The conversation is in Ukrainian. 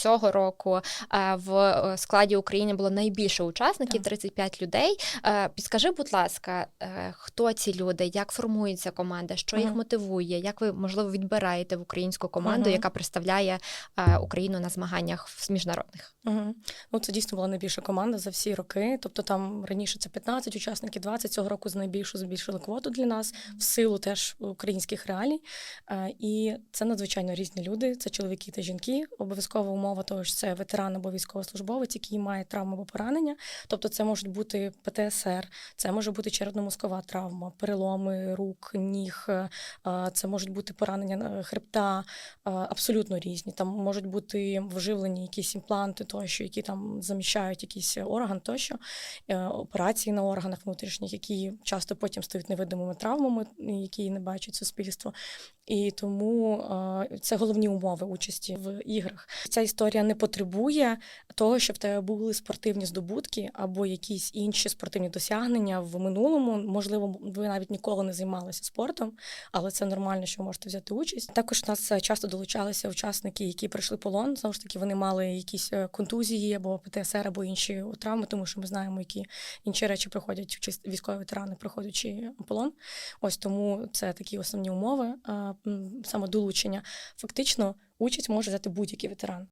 Цього року е, в е, складі України було найбільше учасників 35 людей. Е, Підскажи, будь ласка, хто ці люди, як формується команда, що їх мотивує, як ви можливо відбираєте в українську команду, яка представляє Україну на змаганнях в- міжнародних? Угу. Ну, це дійсно була найбільша команда за всі роки. Тобто там раніше це 15 учасників, 20 цього року з найбільшу збільшили квоту для нас в силу теж українських реалій. І це надзвичайно різні люди. Це чоловіки та жінки. Обов'язкова умова того, що це ветеран або військовослужбовець, який має травму або поранення. Тобто, це можуть бути ПТСР, це може бути черепно-мозкова травма, переломи рук, ніг, е, це можуть бути поранення е, хребта, е, абсолютно різні. Там можуть бути вживлені якісь імпланти, тощо, які там заміщають якийсь орган, тощо операції на органах внутрішніх, які часто потім стають невидимими травмами, які не бачить суспільство. І тому це головні умови участі в іграх. Ця історія не потребує того, щоб в тебе були спортивні здобутки або якісь інші спортивні досягнення в минулому. Можливо, ви навіть ніколи не займалися спортом, але це нормально, що можете взяти участь. Також у нас е, часто долучалися учасники, які пройшли полон. Знову ж таки, вони мали якісь е, контузії або ПТСР, або інші травми, тому що ми знаємо, які інші речі проходять вчись- військові ветерани, проходячи полон. Ось тому це такі основні умови е, м, саме долучення. Фактично, участь може взяти будь-який ветеран.